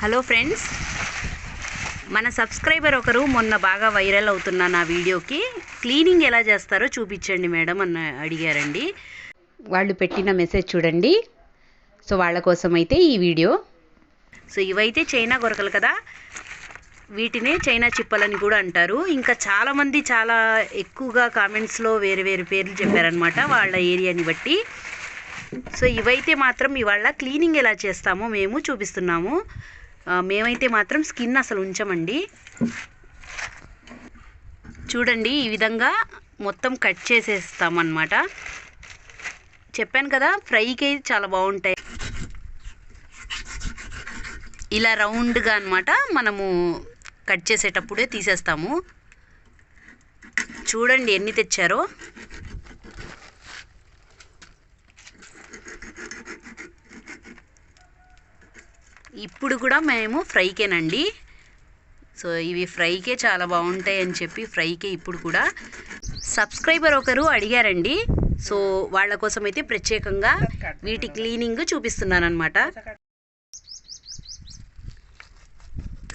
Hello friends మన subscriber ఒకరు మొన్న బాగా వైరల్ అవుతున్న నా వీడియోకి క్లీనింగ్ ఎలా చేస్తారో చూపించండి మేడం అన్న అడిగారండి. వాళ్ళు పెట్టిన మెసేజ్ చూడండి. సో వాళ్ళ కోసం అయితే ఈ వీడియో. సో ఇవైతే చైనా గొరకలు కదా. వీటినే చైనా చిప్పలని కూడా అంటారు. ఇంకా చాలామంది చాలా ఎక్కువగా కామెంట్స్లో వేరు వేరు పేర్లు చెప్పారనమాట వాళ్ళ ఏరియాని బట్టి. సో ఇవైతే మాత్రం ఇవాళ క్లీనింగ్ ఎలా చేస్తామో మేము చూపిస్తున్నాము. మేమైతే మాత్రం స్కిన్ అసలు ఉంచమండి. చూడండి ఈ విధంగా మొత్తం కట్ చేసేస్తామన్నమాట. చెప్పాను కదా ఫ్రైకి చాలా బాగుంటాయి. ఇలా రౌండ్గా అన్నమాట మనము కట్ చేసేటప్పుడే తీసేస్తాము. చూడండి ఎన్ని తెచ్చారో. ఇప్పుడు కూడా మేము ఫ్రైకేనండి. సో ఇవి ఫ్రైకే చాలా బాగుంటాయి అని చెప్పి ఫ్రైకే ఇప్పుడు కూడా. సబ్స్క్రైబర్ ఒకరు అడిగారండి. సో వాళ్ళ కోసం అయితే ప్రత్యేకంగా వీటి క్లీనింగ్ చూపిస్తున్నాను అనమాట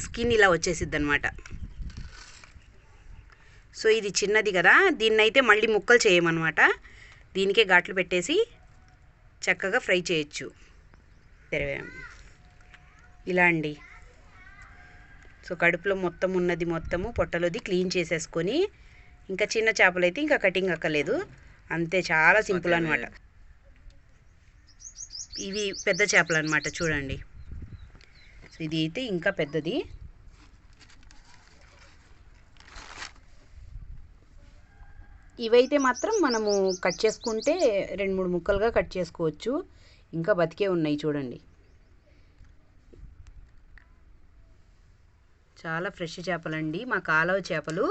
స్కిన్ ఇలా వచ్చేసిద్ది అనమాట సో ఇది చిన్నది కదా. దీన్ని అయితే మళ్ళీ ముక్కలు చేయమన్నమాట. దీనికే ఘాట్లు పెట్టేసి చక్కగా ఫ్రై చేయొచ్చు. తెరవేయం ఇలా అండి. సో కడుపులో మొత్తం ఉన్నది మొత్తము పొట్టలోది క్లీన్ చేసేసుకొని ఇంకా చిన్న చేపలు అయితే ఇంకా కటింగ్ అక్కర్లేదు. అంతే చాలా సింపుల్ అనమాట ఇవి పెద్ద చేపలు అనమాట చూడండి. సో ఇది అయితే ఇంకా పెద్దది. ఇవైతే మాత్రం మనము కట్ చేసుకుంటే రెండు మూడు ముక్కలుగా కట్ చేసుకోవచ్చు. ఇంకా బతికే ఉన్నాయి చూడండి. చాలా ఫ్రెష్ చేపలండి. మా కాలువ చేపలు.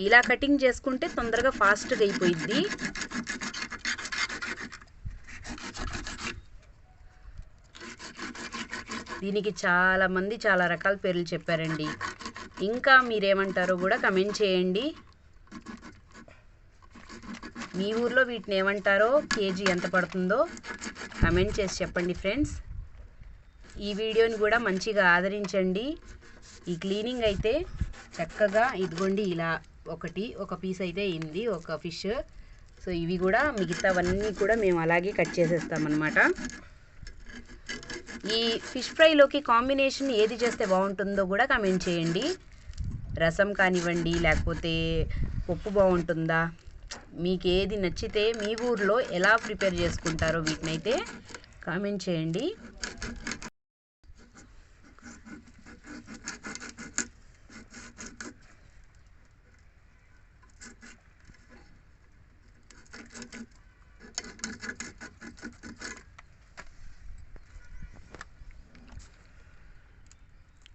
ఇలా కటింగ్ చేసుకుంటే తొందరగా ఫాస్ట్గా అయిపోయిద్ది. దీనికి చాలా మంది చాలా రకాల పేర్లు చెప్పారండి. ఇంకా మీరేమంటారో కూడా కమెంట్ చేయండి. మీ ఊర్లో వీటిని ఏమంటారో కేజీ ఎంత పడుతుందో కమెంట్ చేసి చెప్పండి ఫ్రెండ్స్. ఈ వీడియోని కూడా మంచిగా ఆదరించండి. ఈ క్లీనింగ్ అయితే చక్కగా ఇదిగోండి ఇలా ఒకటి ఒక పీస్ అయితే అయింది ఒక ఫిష్. సో ఇవి కూడా మిగతావన్నీ కూడా మేము అలాగే కట్ చేసేస్తామన్నమాట. ఈ ఫిష్ ఫ్రైలోకి కాంబినేషన్ ఏది చేస్తే బాగుంటుందో కూడా కమెంట్ చేయండి. రసం కానివ్వండి లేకపోతే పప్పు బాగుంటుందా? మీకు ఏది నచ్చితే మీ ఊర్లో ఎలా ప్రిపేర్ చేసుకుంటారో వీటినైతే కామెంట్ చేయండి.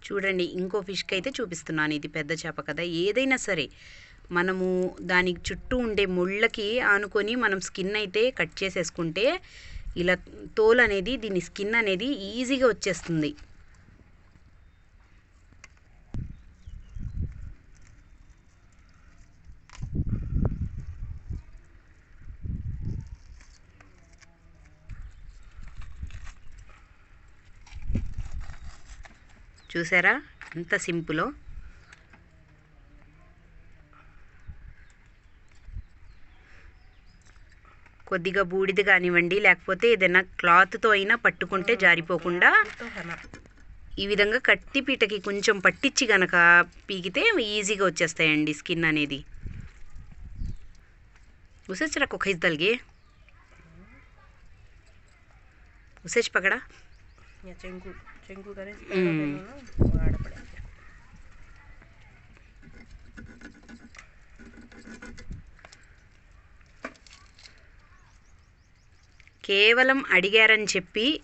చూడండి ఇంకో ఫిష్కి అయితే చూపిస్తున్నాను. ఇది పెద్ద చేప కదా. ఏదైనా సరే మనము దానికి చుట్టూ ఉండే ముళ్ళకి ఆనుకొని మనం స్కిన్ అయితే కట్ చేసేసుకుంటే ఇలా తోలు అనేది దీని స్కిన్ అనేది ఈజీగా వచ్చేస్తుంది. చూసారా? ఎంత సింపులో. కొద్దిగా బూడిద కానివ్వండి లేకపోతే ఏదైనా క్లాత్తో అయినా పట్టుకుంటే జారిపోకుండా ఈ విధంగా కట్టి పీటకి కొంచెం పట్టించి గనక పీకితే ఈజీగా వచ్చేస్తాయండి స్కిన్ అనేది. ఉసేచ్ నాకు ఒక ఇద్దలిగి ఉసేచ్ పకడా చెంకు కేవలం అడిగారని చెప్పి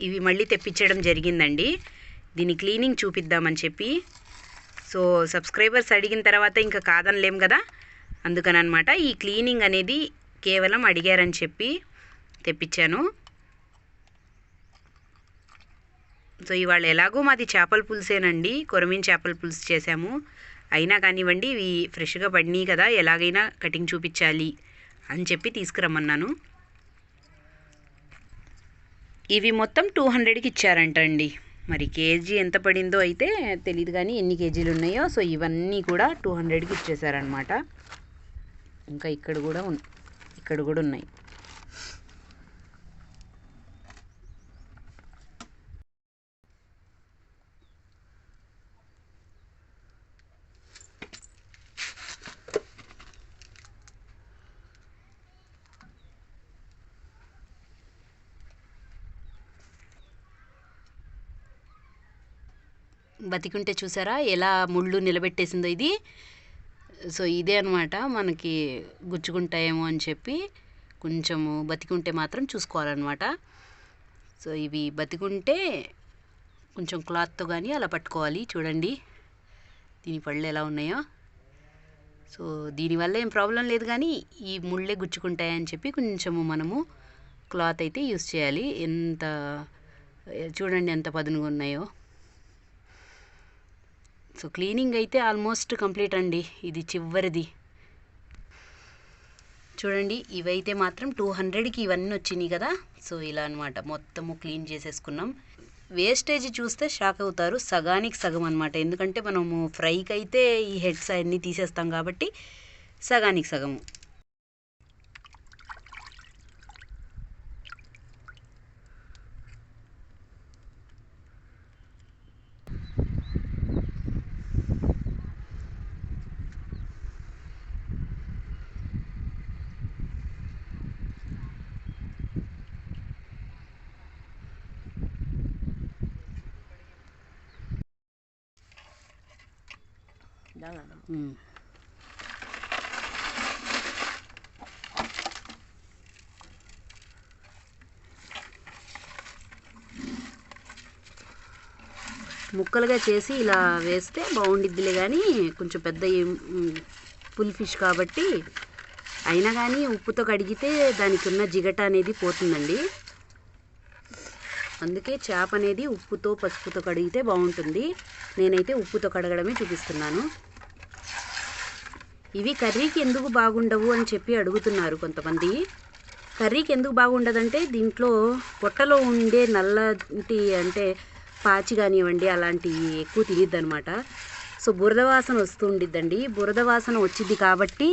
ఇవి మళ్ళీ తెప్పించడం జరిగిందండి. దీని క్లీనింగ్ చూపిద్దామని చెప్పి. సో సబ్స్క్రైబర్స్ అడిగిన తర్వాత ఇంకా కాదనలేం కదా? అందుకని అనమాట ఈ క్లీనింగ్ అనేది కేవలం అడిగారని చెప్పి తెప్పించాను. సో ఇవాళ ఎలాగో మాది చేపల పులుసేనండి. కొరమీన్ చేపల పులుసు చేసాము అయినా కానివ్వండి ఇవి ఫ్రెష్గా పడినాయి కదా ఎలాగైనా కటింగ్ చూపించాలి అని చెప్పి తీసుకురమ్మన్నాను. ఇవి మొత్తం టూ హండ్రెడ్కి ఇచ్చారంట అండి మరి కేజీ ఎంత పడిందో అయితే తెలియదు కానీ ఎన్ని కేజీలు ఉన్నాయో సో ఇవన్నీ కూడా టూ హండ్రెడ్కి ఇచ్చేసారనమాట ఇంకా ఇక్కడ కూడా ఉన్ ఇక్కడ కూడా ఉన్నాయి. బతికుంటే చూసారా? ఎలా ముళ్ళు నిలబెట్టేసిందో ఇది. సో ఇదే అనమాట మనకి గుచ్చుకుంటాయేమో అని చెప్పి కొంచెము బతికుంటే మాత్రం చూసుకోవాలన్నమాట. సో ఇవి బతికుంటే కొంచెం క్లాత్తో కానీ అలా పట్టుకోవాలి. చూడండి దీని పళ్ళు ఎలా ఉన్నాయో. సో దీనివల్ల ఏం ప్రాబ్లం లేదు కానీ ఈ ముళ్ళే గుచ్చుకుంటాయని చెప్పి కొంచెము మనము క్లాత్ అయితే యూస్ చేయాలి. ఎంత చూడండి ఎంత పదునుగా ఉన్నాయో సో క్లీనింగ్ అయితే ఆల్మోస్ట్ కంప్లీట్ అండి. ఇది చివరిది. చూడండి ఇవైతే మాత్రం టూ హండ్రెడ్కి ఇవన్నీ వచ్చినాయి కదా. సో ఇలా అనమాట మొత్తము క్లీన్ చేసేసుకున్నాం. వేస్టేజ్ చూస్తే షాక్ అవుతారు. సగానికి సగం అనమాట ఎందుకంటే మనము ఫ్రైకి అయితే ఈ హెడ్స్ అన్నీ తీసేస్తాం కాబట్టి సగానికి సగము. Jangan. ఉమ్. Mm. ముక్కలుగా చేసి ఇలా వేస్తే బాగుండిద్దిలే కానీ కొంచెం పెద్ద ఫుల్ ఫిష్ కాబట్టి అయినా కానీ ఉప్పుతో కడిగితే దానికి ఉన్న జిగట అనేది పోతుందండి అందుకే చేప అనేది ఉప్పుతో పసుపుతో కడిగితే బాగుంటుంది నేనైతే ఉప్పుతో కడగడమే చూపిస్తున్నాను ఇవి కర్రీకి ఎందుకు బాగుండవు అని చెప్పి అడుగుతున్నారు కొంతమంది. కర్రీకి ఎందుకు బాగుండదంటే దీంట్లో పొట్టలో ఉండే నల్లటి అంటే పాచి కానివ్వండి అలాంటివి ఎక్కువ తిరిగిద్ది సో బురద వాసన వస్తూ ఉండిద్దండి. బురద వాసన వచ్చింది కాబట్టి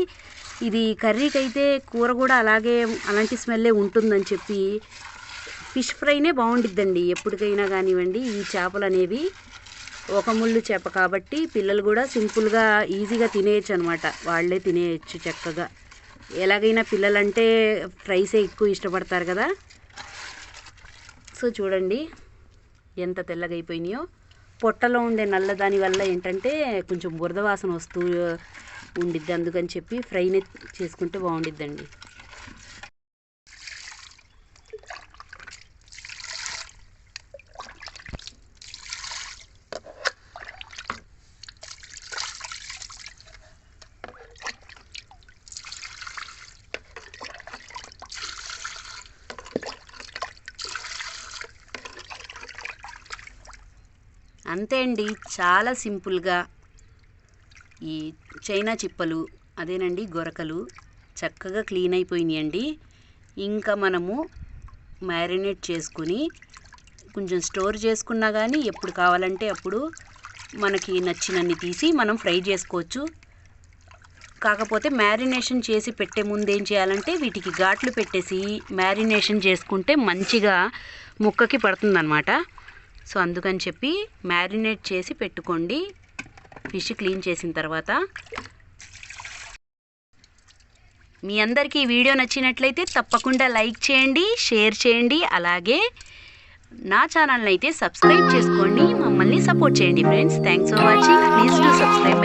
ఇది కర్రీకి అయితే కూర కూడా అలాగే అలాంటి స్మెల్లే ఉంటుందని చెప్పి ఫిష్ ఫ్రైనే బాగుండిద్దండి. ఎప్పటికైనా కానివ్వండి ఈ చేపలు అనేవి ఒక ముళ్ళు చేప కాబట్టి పిల్లలు కూడా సింపుల్గా ఈజీగా తినేయచ్చు అనమాట వాళ్ళే తినేయచ్చు చక్కగా. ఎలాగైనా పిల్లలంటే ఫ్రైసే ఎక్కువ ఇష్టపడతారు కదా. సో చూడండి ఎంత తెల్లగా అయిపోయినాయో. పొట్టలో ఉండే నల్లదాని వల్ల ఏంటంటే కొంచెం బురద వాసన వస్తూ ఉండిద్ది. అందుకని చెప్పి ఫ్రైనే చేసుకుంటే బాగుండిద్దండి. అంతే అండి. చాలా సింపుల్గా ఈ చైనా చిప్పలు అదేనండి గొరకలు చక్కగా క్లీన్ అయిపోయినాయండి. ఇంకా మనము మ్యారినేట్ చేసుకుని కొంచెం స్టోర్ చేసుకున్నా కానీ ఎప్పుడు కావాలంటే అప్పుడు మనకి నచ్చినన్ని తీసి మనం ఫ్రై చేసుకోవచ్చు. కాకపోతే మ్యారినేషన్ చేసి పెట్టే ముందు ఏం చేయాలంటే వీటికి ఘాట్లు పెట్టేసి మ్యారినేషన్ చేసుకుంటే మంచిగా ముక్కకి పడుతుందన్నమాట. సో అందుకని చెప్పి మ్యారినేట్ చేసి పెట్టుకోండి. ఫిష్ క్లీన్ చేసిన తర్వాత. మీ అందరికీ ఈ వీడియో నచ్చినట్లయితే తప్పకుండా లైక్ చేయండి షేర్ చేయండి అలాగే నా ఛానల్ని అయితే సబ్స్క్రైబ్ చేసుకోండి. మమ్మల్ని సపోర్ట్ చేయండి friends. Thanks for watching. Please to subscribe